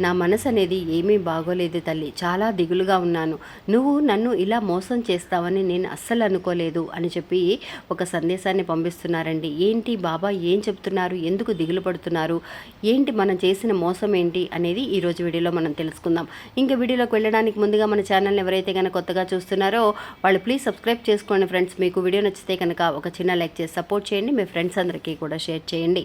నా మనసు అనేది ఏమీ బాగోలేదు తల్లి. చాలా దిగులుగా ఉన్నాను. నువ్వు నన్ను ఇలా మోసం చేస్తావని నేను అస్సలు అనుకోలేదు అని చెప్పి ఒక సందేశాన్ని పంపిస్తున్నారండి. ఏంటి బాబా ఏం చెప్తున్నారు? ఎందుకు దిగులు పడుతున్నారు? ఏంటి మనం చేసిన మోసం ఏంటి అనేది ఈరోజు వీడియోలో మనం తెలుసుకుందాం. ఇంకా వీడియోలోకి వెళ్ళడానికి ముందుగా మన ఛానల్ని ఎవరైతే కనుక కొత్తగా చూస్తున్నారో వాళ్ళు ప్లీజ్ సబ్స్క్రైబ్ చేసుకోండి ఫ్రెండ్స్. మీకు వీడియో నచ్చితే కనుక ఒక చిన్న లైక్ చేసి సపోర్ట్ చేయండి. మీ ఫ్రెండ్స్ అందరికీ కూడా షేర్ చేయండి.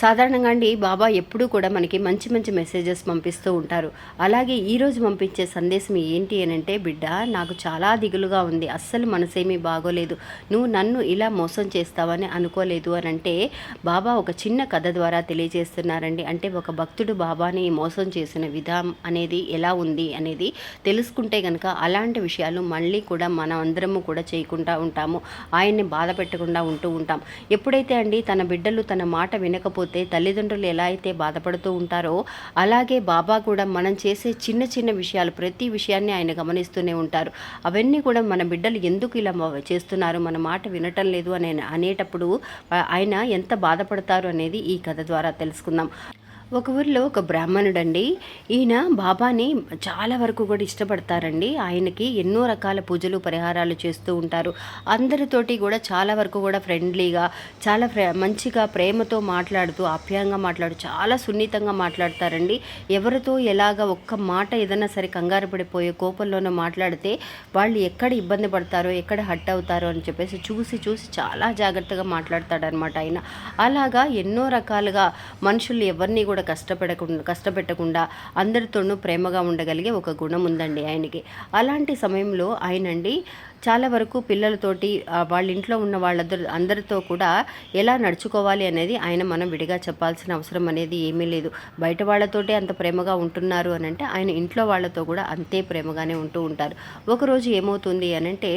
సాధారణంగా అండి బాబా ఎప్పుడూ కూడా మనకి మంచి మంచి మెసేజెస్ పంపిస్తూ ఉంటారు. అలాగే ఈరోజు పంపించే సందేశం ఏంటి అని అంటే బిడ్డ నాకు చాలా దిగులుగా ఉంది. అస్సలు మనసేమీ బాగోలేదు. నువ్వు నన్ను ఇలా మోసం చేస్తావని అనుకోలేదు అని అంటే బాబా ఒక చిన్న కథ ద్వారా తెలియజేస్తున్నారండి. అంటే ఒక భక్తుడు బాబాని మోసం చేసిన విధానం అనేది ఎలా ఉంది అనేది తెలుసుకుంటే కనుక అలాంటి విషయాలు మళ్ళీ కూడా మనం అందరము కూడా చేయకుండా ఉంటాము. ఆయన్ని బాధ పెట్టకుండా ఉంటూ ఉంటాం. ఎప్పుడైతే అండి తన బిడ్డలు తన మాట వినకపోతే తల్లిదండ్రులు ఎలా అయితే బాధపడుతూ ఉంటారో అలాగే బాబా కూడా మనం చేసే చిన్న చిన్న విషయాలు ప్రతి విషయాన్ని ఆయన గమనిస్తూనే ఉంటారు. అవన్నీ కూడా మన బిడ్డలు ఎందుకు ఇలా చేస్తున్నారు? మన మాట వినటం లేదు అని అనేటప్పుడు ఆయన ఎంత బాధపడతారు అనేది ఈ కథ ద్వారా తెలుసుకుందాం. ఒక ఊరిలో ఒక బ్రాహ్మణుడండి. ఈయన బాబాని చాలా వరకు కూడా ఇష్టపడతారండి. ఆయనకి ఎన్నో రకాల పూజలు పరిహారాలు చేస్తూ ఉంటారు. అందరితోటి కూడా చాలా వరకు కూడా ఫ్రెండ్లీగా చాలా మంచిగా ప్రేమతో మాట్లాడుతూ ఆప్యాయంగా మాట్లాడు చాలా సున్నితంగా మాట్లాడతారండి. ఎవరితో ఎలాగ ఒక్క మాట ఏదైనా సరే కంగారు పడిపోయే కోపంలోనో మాట్లాడితే వాళ్ళు ఎక్కడ ఇబ్బంది పడతారో ఎక్కడ హట్ అవుతారో అని చెప్పేసి చూసి చూసి చాలా జాగ్రత్తగా మాట్లాడతాడనమాట ఆయన. అలాగా ఎన్నో రకాలుగా మనుషులు ఎవరిని కూడా కష్టపడకుండా కష్టపెట్టకుండా అందరితోనూ ప్రేమగా ఉండగలిగే ఒక గుణం ఉందండి ఆయనకి. అలాంటి సమయంలో ఆయనండి చాలా వరకు పిల్లలతోటి వాళ్ళ ఇంట్లో ఉన్న వాళ్ళందరూ అందరితో కూడా ఎలా నడుచుకోవాలి అనేది ఆయన మనం విడిగా చెప్పాల్సిన అవసరం అనేది ఏమీ లేదు. బయట వాళ్ళతోటే అంత ప్రేమగా ఉంటున్నారు అని అంటే ఆయన ఇంట్లో వాళ్ళతో కూడా అంతే ప్రేమగానే ఉంటూ ఉంటారు. ఒకరోజు ఏమవుతుంది అని అంటే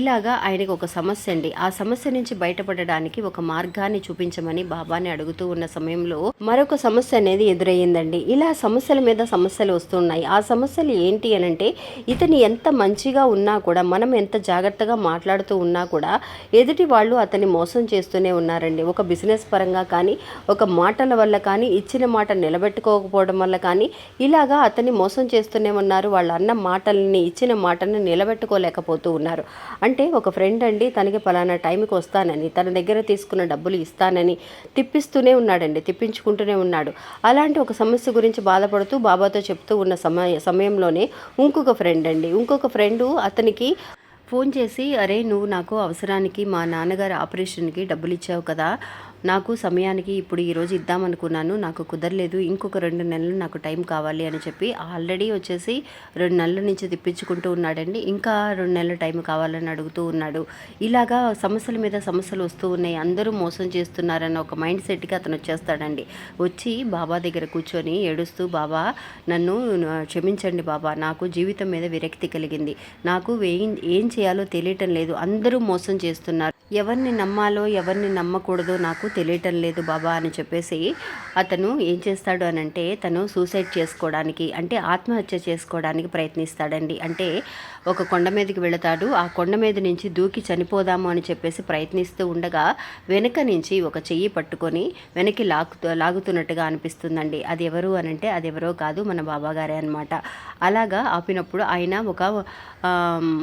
ఇలాగా ఆయనకు ఒక సమస్య అండి. ఆ సమస్య నుంచి బయటపడడానికి ఒక మార్గాన్ని చూపించమని బాబాని అడుగుతూ ఉన్న సమయంలో మరొక సమస్య అనేది ఎదురయ్యిందండి. ఇలా సమస్యల మీద సమస్యలు వస్తున్నాయి. ఆ సమస్యలు ఏంటి అని అంటే ఇతని ఎంత మంచిగా ఉన్నా కూడా మనం ఎంత జాగ్రత్తగా మాట్లాడుతూ ఉన్నా కూడా ఎదుటి వాళ్ళు అతన్ని మోసం చేస్తూనే ఉన్నారండి. ఒక బిజినెస్ పరంగా కానీ ఒక మాటల వల్ల కానీ ఇచ్చిన మాట నిలబెట్టుకోకపోవడం వల్ల కానీ ఇలాగా అతన్ని మోసం చేస్తూనే ఉన్నారు. వాళ్ళ అన్న మాటల్ని ఇచ్చిన మాటని నిలబెట్టుకోలేకపోతూ ఉన్నారు. అంటే ఒక ఫ్రెండ్ అండి తనకి పలానా టైంకి వస్తానని తన దగ్గర తీసుకున్న డబ్బులు ఇస్తానని తిప్పిస్తూనే ఉన్నాడండి తిప్పించుకుంటూనే ఉన్నాడు. అలాంటి ఒక సమస్య గురించి బాధపడుతూ బాబాతో చెప్తూ ఉన్న సమయ సమయంలోనే ఇంకొక ఫ్రెండ్ అండి. ఇంకొక ఫ్రెండు అతనికి ఫోన్ చేసి అరే నువ్వు నాకు అవసరానికి మా నాన్నగారి ఆపరేషన్కి డబ్బులు ఇచ్చావు కదా నాకు సమయానికి ఇప్పుడు ఈరోజు ఇద్దామనుకున్నాను నాకు కుదరలేదు ఇంకొక రెండు నెలలు నాకు టైం కావాలి అని చెప్పి ఆల్రెడీ వచ్చేసి రెండు నెలల నుంచి తిప్పించుకుంటూ ఉన్నాడండి. ఇంకా రెండు నెలల టైం కావాలని అడుగుతూ ఉన్నాడు. ఇలాగా సమస్యల మీద సమస్యలు వస్తూ ఉన్నాయి. అందరూ మోసం చేస్తున్నారన్న ఒక మైండ్ సెట్కి అతను వచ్చేస్తాడండి. వచ్చి బాబా దగ్గర కూర్చొని ఏడుస్తూ బాబా నన్ను క్షమించండి బాబా నాకు జీవితం మీద విరక్తి కలిగింది. నాకు ఏం చేయాలో తెలియటం లేదు. అందరూ మోసం చేస్తున్నారు. ఎవరిని నమ్మాలో ఎవరిని నమ్మకూడదో నాకు తెలియటం లేదు బాబా అని చెప్పేసి అతను ఏం చేస్తాడు అని అంటే తను సూసైడ్ చేసుకోవడానికి అంటే ఆత్మహత్య చేసుకోవడానికి ప్రయత్నిస్తాడండి. అంటే ఒక కొండ మీదకి వెళతాడు. ఆ కొండ మీద నుంచి దూకి చనిపోదాము అని చెప్పేసి ప్రయత్నిస్తూ ఉండగా వెనక నుంచి ఒక చెయ్యి పట్టుకొని వెనక్కి లాగుతూ లాగుతున్నట్టుగా అనిపిస్తుందండి. అది ఎవరు అని అంటే అది ఎవరో కాదు మన బాబాగారే అనమాట అలాగా ఆపినప్పుడు ఆయన ఒక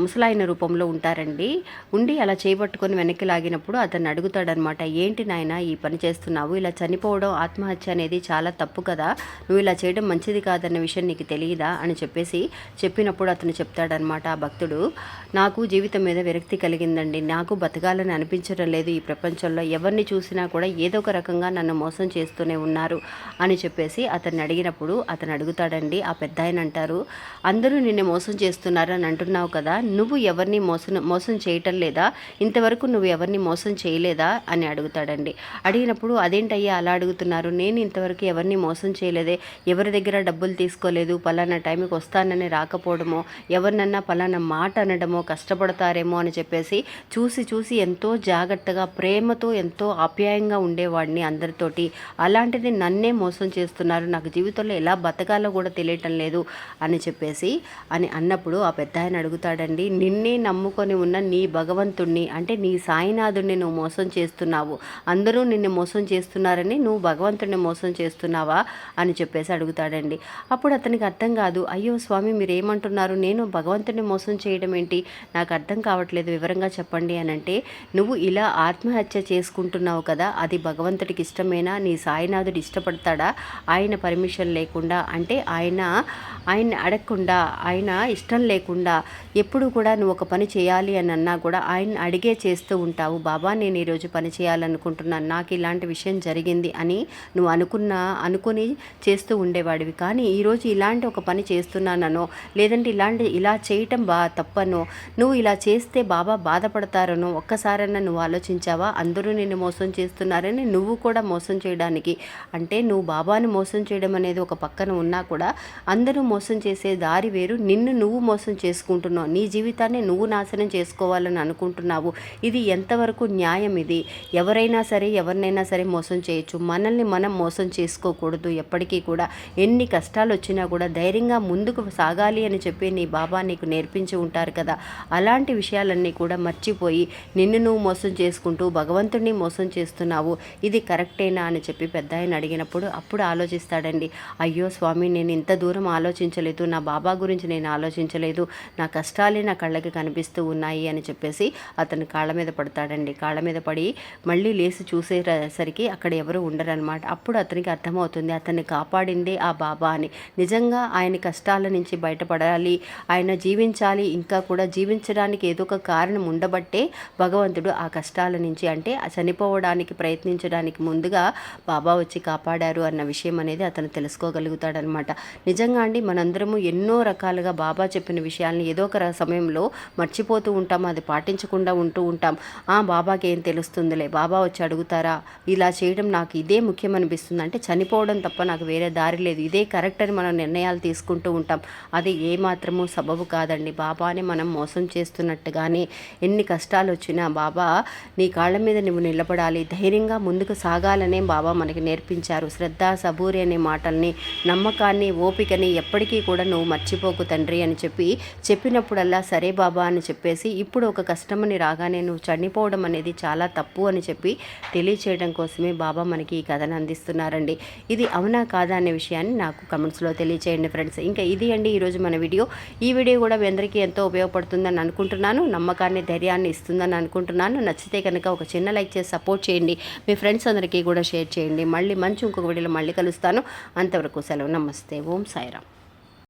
ముసలాయన రూపంలో ఉంటారండి. ఉండి అలా చేపట్టుకొని వెనక్కి లాగినప్పుడు అతను అడుగుతాడనమాట ఏంటి నాయన ఈ పని చేస్తున్నావు? ఇలా చనిపోవడం ఆత్మహత్య అనేది చాలా తప్పు కదా. నువ్వు ఇలా చేయడం మంచిది కాదన్న విషయం నీకు తెలియదా అని చెప్పేసి చెప్పినప్పుడు అతను చెప్తాడనమాట ఆ భక్తుడు నాకు జీవితం మీద విరక్తి కలిగిందండి. నాకు బతకాలని అనిపించడం లేదు ఈ ప్రపంచంలో. ఎవరిని చూసినా కూడా ఏదో ఒక రకంగా నన్ను మోసం చేస్తూనే ఉన్నారు అని చెప్పేసి అతన్ని అడిగినప్పుడు అతను అడుగుతాడండి ఆ పెద్ద ఆయన అంటారు అందరూ నిన్ను మోసం చేస్తున్నారు అని అంటున్నావు కదా నువ్వు ఎవరిని మోసం మోసం చేయటం లేదా? ఇంతవరకు నువ్వు ఎవరిని మోసం చేయలేదా? అని అడుగుతాడండి. అడిగినప్పుడు అదేంటయ్యా అలా అడుగుతున్నారు? నేను ఇంతవరకు ఎవరిని మోసం చేయలేదే? ఎవరి దగ్గర డబ్బులు తీసుకోలేదు? పలానా టైంకి వస్తానని రాకపోవడమో? ఎవరినన్నా పలానా మాట అనడమో కష్టపడతారేమో అని చెప్పేసి చూసి చూసి ఎంతో జాగ్రత్తగా ప్రేమతో ఎంతో ఆప్యాయంగా ఉండేవాడిని అందరితోటి. అలాంటిది నన్నే మోసం చేస్తున్నారు. నాకు జీవితంలో ఎలా బతకాలో కూడా తెలియటం లేదు అని చెప్పేసి అని అన్నప్పుడు ఆ పెద్ద ఆయన అడుగుతాడండి నిన్నే నమ్ముకొని ఉన్న నీ భగవంతుణ్ణి అంటే నీ సాయినాథుణ్ణి నువ్వు మోసం చేస్తున్నావు. అందరూ నిన్ను మోసం చేస్తున్నారని నువ్వు భగవంతుడిని మోసం చేస్తున్నావా? అని చెప్పేసి అడుగుతాడండి. అప్పుడు అతనికి అర్థం కాదు అయ్యో స్వామి మీరు ఏమంటున్నారు నేను భగవంతుడిని మోసం చేయడం ఏంటి? నాకు అర్థం కావట్లేదు వివరంగా చెప్పండి అని అంటే నువ్వు ఇలా ఆత్మహత్య చేసుకుంటున్నావు కదా అది భగవంతుడికి ఇష్టమేనా? నీ సాయినాథుడు ఇష్టపడతాడా? ఆయన పర్మిషన్ లేకుండా అంటే ఆయన ఆయన అడగకుండా ఆయన ఇష్టం లేకుండా ఎప్పుడు కూడా నువ్వు ఒక పని చేయాలి అని అన్నా కూడా ఆయన అడిగే చేస్తూ ఉంటావు. బాబా నేను ఈరోజు పని చేయాలనుకుంటున్నాను. నాకు ఇలాంటి విషయం జరిగింది అని నువ్వు అనుకున్న అనుకుని చేస్తూ ఉండేవాడివి. కానీ ఈరోజు ఇలాంటి ఒక పని చేస్తున్నానో లేదంటే ఇలాంటి ఇలా చేయటం బా తప్పను? నువ్వు ఇలా చేస్తే బాబా బాధపడతారనో? ఒక్కసారన్నా నువ్వు ఆలోచించావా? అందరూ నిన్ను మోసం చేస్తున్నారని నువ్వు కూడా మోసం చేయడానికి. అంటే నువ్వు బాబాను మోసం చేయడం అనేది ఒక పక్కన ఉన్నా కూడా అందరూ మోసం చేసే దారి వేరు. నిన్ను నువ్వు మోసం చేసుకుంటున్నావు. నీ జీవితాన్ని నువ్వు నాశనం చేసుకోవాలని అనుకుంటున్నావు. ఇది ఎంతవరకు న్యాయం ఇది? ఎవరైనా సరే ఎవరినైనా సరే మోసం చేయొచ్చు. మనల్ని మనం మోసం చేసుకోకూడదు ఎప్పటికీ కూడా. ఎన్ని కష్టాలు వచ్చినా కూడా ధైర్యంగా ముందుకు సాగాలి అని చెప్పి నీ బాబా నీకు నేర్పించి ఉంటారు కదా. అలాంటి విషయాలన్నీ కూడా మర్చిపోయి నిన్ను నువ్వు మోసం చేసుకుంటూ భగవంతుడిని మోసం చేస్తున్నావు. ఇది కరెక్టేనా అని చెప్పి పెద్ద ఆయన అడిగినప్పుడు అప్పుడు ఆలోచిస్తాడండి. అయ్యో స్వామి నేను ఇంత దూరం ఆలోచించలేదు. నా బాబా గురించి నేను ఆలోచించలేదు. నా కష్టాలే నా కళ్ళకి కనిపిస్తూ ఉన్నాయి అని చెప్పేసి అతను కాళ్ళ మీద పడతాడండి. కాళ్ళ మీద పడి మళ్ళీ లేచి చూసేసరికి అక్కడ ఎవరు ఉండరనమాట. అప్పుడు అతనికి అర్థమవుతుంది అతన్ని కాపాడిందే ఆ బాబా అని. నిజంగా ఆయన కష్టాల నుంచి బయటపడాలి. ఆయన జీవించాలి ఇంకా కూడా జీవించడానికి ఏదో ఒక కారణం ఉండబట్టే భగవంతుడు ఆ కష్టాల నుంచి అంటే చనిపోవడానికి ప్రయత్నించడానికి ముందుగా బాబా వచ్చి కాపాడారు అన్న విషయం అనేది అతను తెలుసుకోగలుగుతాడనమాట. నిజంగా అండి మనందరము ఎన్నో రకాలుగా బాబా చెప్పిన విషయాలను ఏదో ఒక సమయంలో మర్చిపోతూ ఉంటాం అది పాటించకుండా ఉంటూ ఉంటాం. ఆ బాబాకి ఏం తెలుస్తుందిలే? బాబా వచ్చి అడుగుతారా? ఇలా చేయడం నాకు ఇదే ముఖ్యం అనిపిస్తుంది అంటే చనిపోవడం తప్ప నాకు వేరే దారి లేదు. ఇదే కరెక్ట్ అని మనం నిర్ణయాలు తీసుకుంటూ ఉంటాం. అది ఏమాత్రము సబబు కాదండి. బాబాని మనం మోసం చేస్తున్నట్టుగానే ఎన్ని కష్టాలు వచ్చినా బాబా నీ కాళ్ళ మీద నువ్వు నిలబడాలి. ధైర్యంగా ముందుకు సాగాలనే బాబా మనకి నేర్పించారు. శ్రద్ధ సబూరి అనే మాటల్ని నమ్మకాన్ని ఓపికని ఎప్పటికీ కూడా నువ్వు మర్చిపోకు తండ్రి అని చెప్పి చెప్పినప్పుడల్లా సరే బాబా అని చెప్పేసి ఇప్పుడు ఒక కష్టమని రాగానే నువ్వు చనిపోవడం అనేది చాలా తప్పు అని చెప్పి తెలియచేయడం కోసమే బాబా మనకి ఈ కథను అందిస్తున్నారండి. ఇది అవునా కాదా అనే విషయాన్ని నాకు కమెంట్స్లో తెలియచేయండి ఫ్రెండ్స్. ఇంకా ఇది అండి ఈరోజు మన వీడియో. ఈ వీడియో కూడా అందరికీ ఎంతో ఉపయోగపడుతుందని అనుకుంటున్నాను. నమ్మకాన్ని ధైర్యాన్ని ఇస్తుందని అనుకుంటున్నాను. నచ్చితే కనుక ఒక చిన్న లైక్ చేసి సపోర్ట్ చేయండి. మీ ఫ్రెండ్స్ అందరికీ కూడా షేర్ చేయండి. మళ్ళీ మంచి ఇంకొక వీడియోలో మళ్ళీ కలుస్తాను. అంతవరకు సెలవు. నమస్తే. ఓం సాయిరామ్.